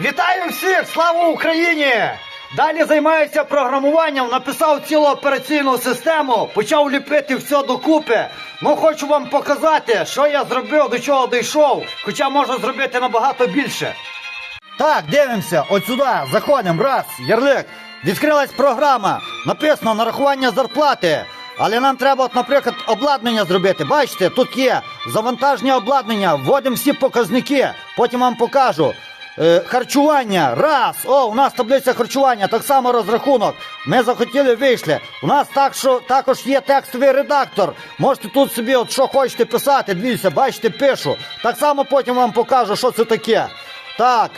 Вітаю всіх! Слава Україні! Далі займаюся програмуванням, написав цілу операційну систему, почав ліпити все докупи. Ну хочу вам показати, що я зробив, до чого дійшов, хоча можу зробити набагато більше. Так, дивимося, от сюди, заходимо, раз, ярлик. Відкрилась програма, написано нарахування зарплати. Але нам треба, от, наприклад, обладнання зробити. Бачите, тут є завантаження обладнання, вводимо всі показники, потім вам покажу. Е, харчування, раз. О, у нас таблиця харчування, так само розрахунок. Ми захотіли, вийшли. У нас так, що, також є текстовий редактор. Можете тут собі, от що хочете писати, дивіться, бачите, пишу. Так само потім вам покажу, що це таке. Так.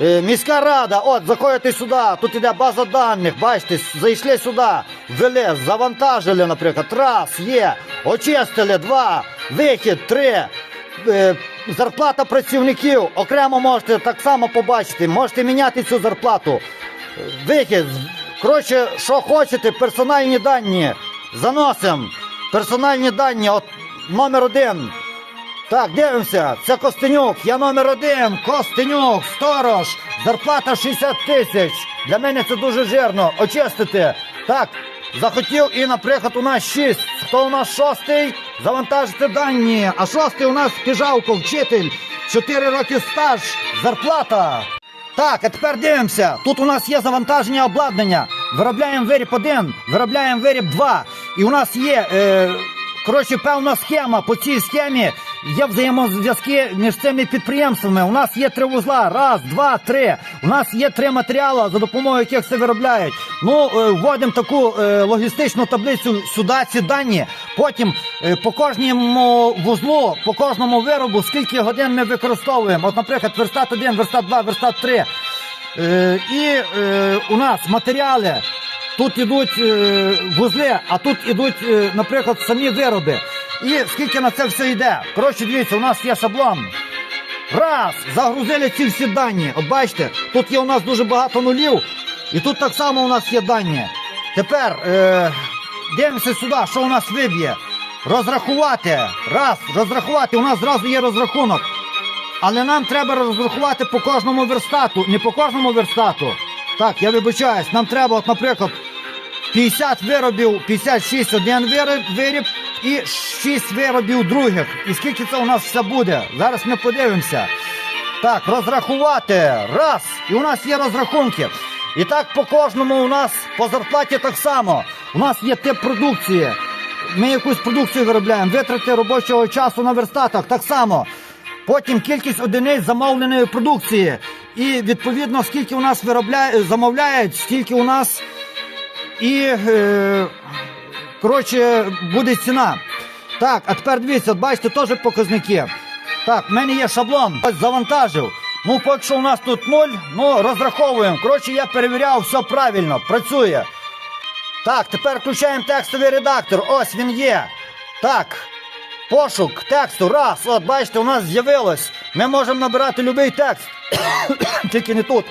Е, Міська рада, от, заходите сюди, тут іде база даних, бачите, зайшли сюди, ввели, завантажили, наприклад, раз, є, очистили, два, вихід, три, зарплата працівників, окремо можете так само побачити, можете міняти цю зарплату. Е, Вихід, коротше, що хочете, персональні дані, заносимо, персональні дані, от, номер один. Так, дивимося. Це Костенюк. Я номер один. Костенюк, сторож. Зарплата 60 тисяч. Для мене це дуже жирно. Очистити. Так, захотів і, наприклад, у нас 6. Хто у нас шостий? Завантажити дані. А шостий у нас Кижавко, вчитель. 4 роки стаж. Зарплата. Так, а тепер дивимося. Тут у нас є завантаження обладнання. Виробляємо виріб 1, виробляємо виріб 2. І у нас є. Е, Коротше, певна схема. По цій схемі є взаємозв'язки між цими підприємствами. У нас є три вузла. Раз, два, три. У нас є три матеріали, за допомогою яких це виробляють. Ну, е, вводимо таку е, логістичну таблицю сюди, ці дані. Потім е, по кожному вузлу, по кожному виробу, скільки годин ми використовуємо. От, наприклад, верстат 1, верстат 2, верстат 3. Е, і у нас матеріали. Тут ідуть вузли, а тут ідуть, наприклад, самі вироби. І скільки на це все йде? Коротше, дивіться, у нас є шаблон. Раз, загрузили ці всі дані. От бачите, тут є у нас дуже багато нулів, і тут так само у нас є дані. Тепер е, дивимося сюди, що у нас виб'є. Розрахувати. Раз, розрахувати. У нас зразу є розрахунок. Але нам треба розрахувати по кожному верстату. Не по кожному верстату. Так, я вибачаюсь, нам треба, от, наприклад, 50 виробів, 56 один виріб, і 6 виробів других. І скільки це у нас все буде? Зараз ми подивимося. Так, розрахувати. Раз. І у нас є розрахунки. І так по кожному у нас по зарплаті так само. У нас є тип продукції. Ми якусь продукцію виробляємо, витрати робочого часу на верстатах так само. Потім кількість одиниць замовленої продукції. І відповідно, скільки у нас виробляє, замовляють, стільки у нас і е, коротше буде ціна. Так, а тепер дивіться, бачите, теж показники. Так, в мене є шаблон, ось завантажив. Ну, поки що у нас тут нуль, ну розраховуємо. Коротше, я перевіряв, все правильно, працює. Так, тепер включаємо текстовий редактор. Ось він є. Так. Пошук тексту. Раз. От бачите, у нас з'явилось. Ми можемо набирати будь-який текст. Тільки не тут.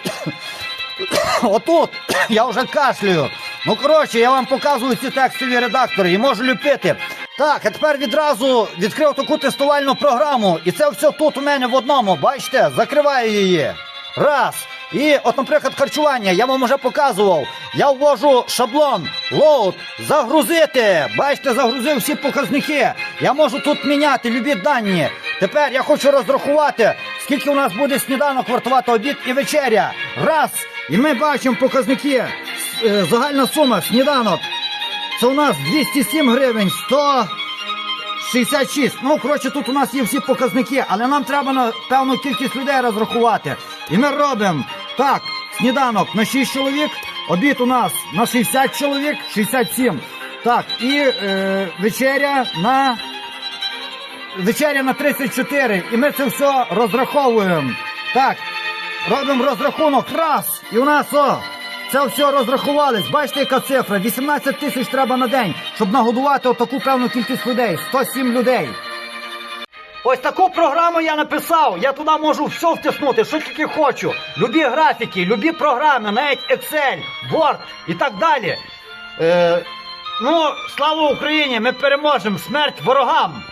Отут. Я вже кашлюю. Ну, коротше, я вам показую ці текстові редактори і можу ліпити. Так, а тепер відразу відкрив таку тестувальну програму. І це все тут у мене в одному. Бачите? Закриваю її. Раз. І, от, наприклад, харчування, я вам вже показував. Я ввожу шаблон, лоуд, загрузити. Бачите, загрузив всі показники. Я можу тут міняти любі дані. Тепер я хочу розрахувати, скільки у нас буде сніданок вартувати обід і вечеря. Раз. І ми бачимо показники. Е, Загальна сума сніданок. Це у нас 207 гривень, 166. Ну, коротше, тут у нас є всі показники, але нам треба на певну кількість людей розрахувати. І ми робимо так, сніданок на 6 чоловік, обід у нас на 60 чоловік, 67. Так, і е, вечеря на вечеря на 34. І ми це все розраховуємо. Так, робимо розрахунок. Раз. І у нас о. Це все розрахувались. Бачите, яка цифра? 18 тисяч треба на день, щоб нагодувати отаку певну кількість людей. 107 людей. Ось таку програму я написав. Я туди можу все втиснути, що тільки хочу. Любі графіки, любі програми, навіть Excel, Word і так далі. Е, ну, слава Україні! Ми переможемо! Смерть ворогам!